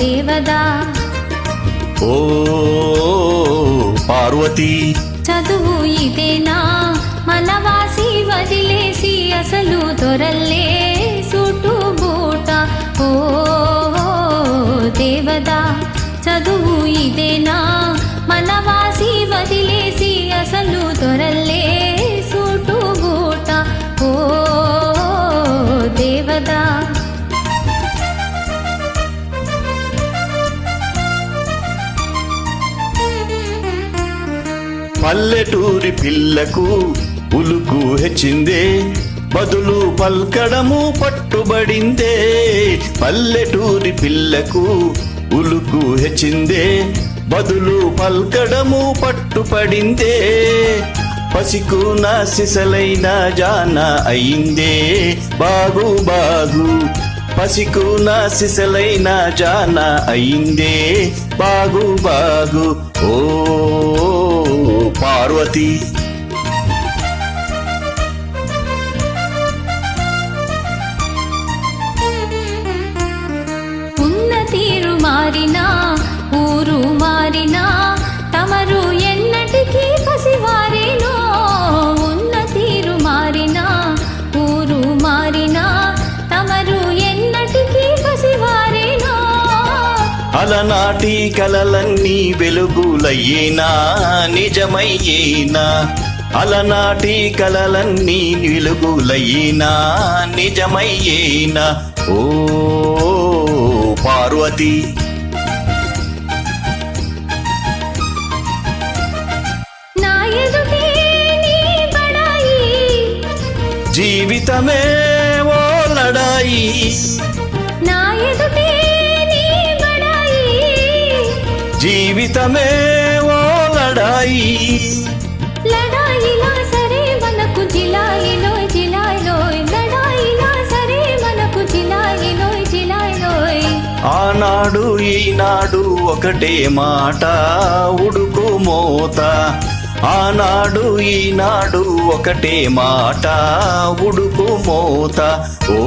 దేవదా ఓ పార్వతి. చదువు ఇదేనా? మనవాసి వదిలేసి అసలు దొరల్లే సుటు బూట ఓ దేవదా చదువు ఇదేనా? మనవాసి వదిలేసి అసలు దొరల్లే సుటు బూట. ఓ దేవదా పల్లెటూరి పిల్లకు ఉలుకు హెచ్చిందే. బదులు పల్కడము పట్టుబడిందే పల్లెటూరి పిల్లకు ఉలుకు హెచ్చిందే. బదులు పల్కడము పట్టుపడిందే పసికు నా సిసలైన జాన అయిందే. బాగు బాగు పసికు నా సిసలైన జాన అయిందే. బాగు బాగు ఓ పార్వతి. అలనాటి కలలన్నీ వెలుగులయ్యేనా నిజమయ్యేనా? అలనాటి కలలన్నీ వెలుగులయ్యేనా నిజమయ్యేనా? ఓ పార్వతి! జీవితమే ఓ లడాయి. జీవితమే ఓ లడాయి. లడాయిలా సరే మనకు జిలాయిలోయ్ జిలాయిలోయ్ లడాయిలా సరే మనకు జిలాయిలోయ్ జిలాయిలోయ్ ఆనాడు ఈనాడు ఒకటే మాట ఉడుకు మోత. ఆనాడు ఈనాడు ఒకటే మాట ఉడుకు మోత. ఓ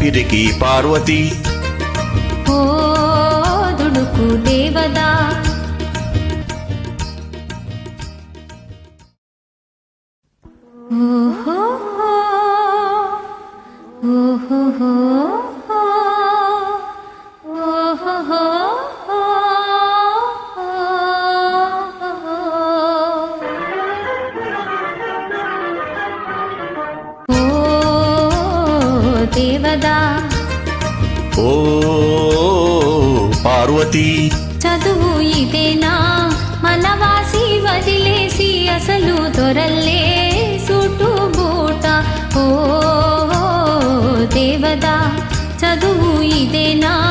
పిరికి పార్వతి. ఓ वासुदेवदा देवदा ओ పార్వతి. చదువు ఇదేనా? మనవాసి వదిలేసి అసలు దొరల్లే సుటు బూట. ఓ దేవదా చదువు ఇదేనా?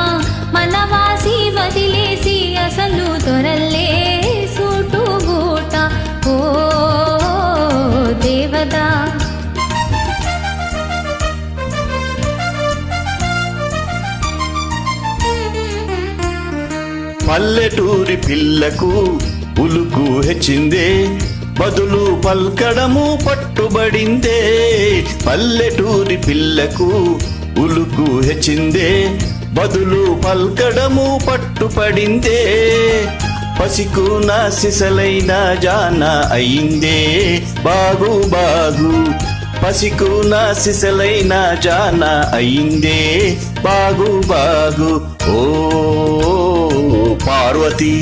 పల్లెటూరి పిల్లకు ఉలుకు హెచ్చిందే. బదులు పల్కడము పట్టుబడిందే. పల్లెటూరి పిల్లకు ఉలుకు హెచ్చిందే. బదులు పల్కడము పట్టుపడిందే పసికు నా సిసలైన జాన అయిందే. బాగు బాగు. పసికు నా సిసలైన జాన అయిందే. బాగు బాగు. ఓ పార్వతి